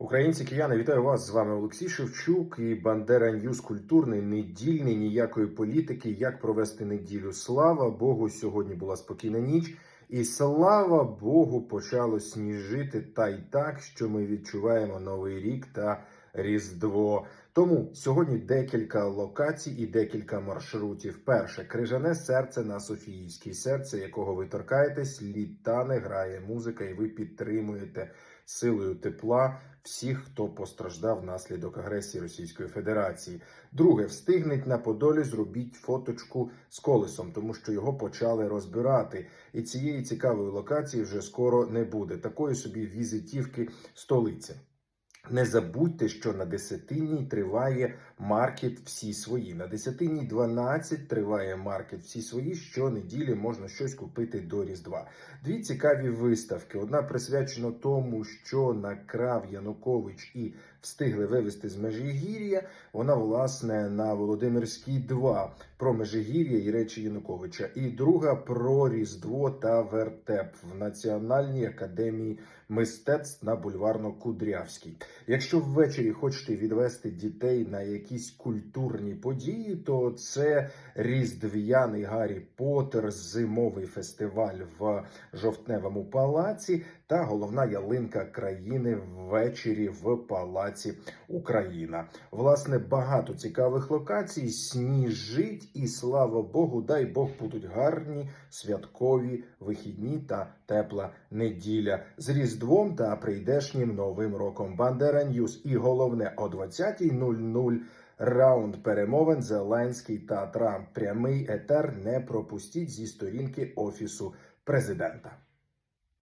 Українці, кияни, вітаю вас! З вами Олексій Шевчук і Бандера Ньюс культурний, недільний, ніякої політики. Як провести неділю? Слава Богу, сьогодні була спокійна ніч, і слава Богу, почало сніжити та й так, що ми відчуваємо новий рік та Різдво. Тому сьогодні декілька локацій і декілька маршрутів. Перше крижане серце на Софіївській, серце якого ви торкаєтесь, літане, грає музика, і ви підтримуєте силою тепла всіх, хто постраждав внаслідок агресії Російської Федерації. Друге, встигніть на Подолі, зробіть фоточку з колесом, тому що його почали розбирати. І цієї цікавої локації вже скоро не буде. Такої собі візитівки столиці. Не забудьте, що на десятинній триває маркет всі свої. На десятинній 12 триває маркет всі свої. Щонеділі можна щось купити до Різдва. Дві цікаві виставки. Одна присвячена тому, що накрав Янукович і встигли вивезти з Межигір'я. Вона власне на Володимирській 2 про Межигір'я і речі Януковича. І друга про Різдво та вертеп в Національній академії мистецтв на бульварно-Кудрявській. Якщо ввечері хочете відвести дітей на якісь культурні події, то це різдв'яний Гаррі Поттер, зимовий фестиваль в жовтневому палаці та головна ялинка країни ввечері в палаці Україна. Власне, багато цікавих локацій. Сніжить і слава Богу, дай Бог будуть гарні святкові вихідні та тепла неділя з Різдвом та прийдешнім новим роком. Бандера Ньюс і головне о 20.00 Раунд перемовин Зеленський та Трамп. Прямий етер не пропустіть зі сторінки офісу президента.